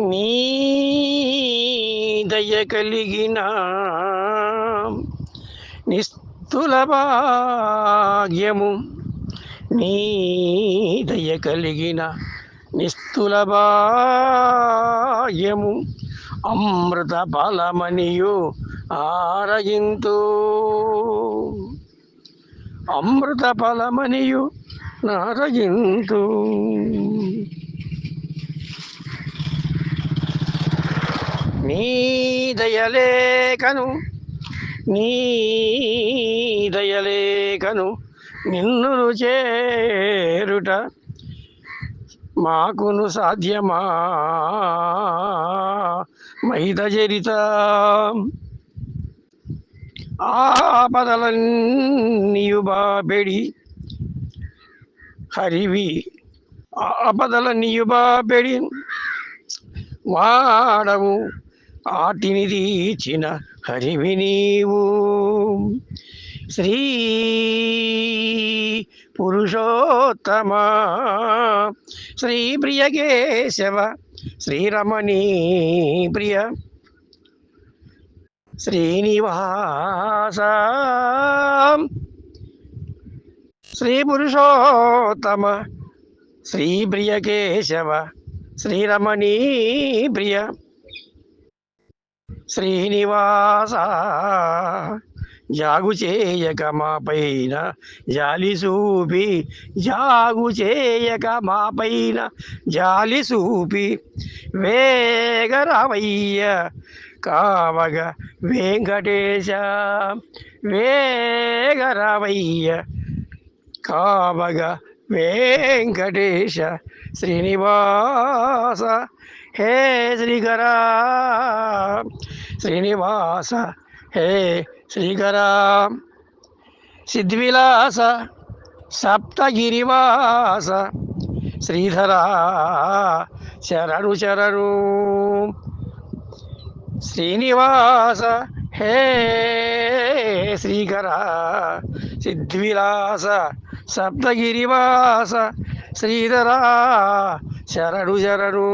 నీ దయ కలిగిన నిస్తుల భాగ్యము నీ దయ కలిగిన నిస్తుల భాగ్యము అమృత ఫలమనియు ఆరగింతు. అమృత ఫలమనియు నారగింతు నీ దయలేకను నీ దయలేకను నిన్ను చేరుట మాకును సాధ్యమా? మైద చరిత. ఆపదలన్నీయు బాబెడి హరివి ఆపదలన్నీయు బాబెడి వాడవు ఆటిని తీర్చిన హరివి నీవు. శ్రీ పురుషోత్తమ. శ్రీ ప్రియ కేశవ శ్రీరమణీ ప్రియ. శ్రీనివాస. శ్రీ పురుషోత్తమ శ్రీ ప్రియ కేశవ శ్రీరమణీ ప్రియ. శ్రీనివాస జాగు చేయక మా పైన జాలి సూపి జాగు చేయక మా పైన జాలి సూపి వేగరామయ్య కావగ వెంకటేశ వేగరామయ్య కావగ వెంకటేశ శ్రీనివాస హే శ్రీకరా శ్రీనివాస హే శ్రీకరా సిద్ధివిలాస సప్తగిరివాస శ్రీధరా శరణు శరణు. శ్రీనివాస హే శ్రీకర సిద్ధివిలాస సప్తగిరివాస శ్రీధరా శరణు శరణు.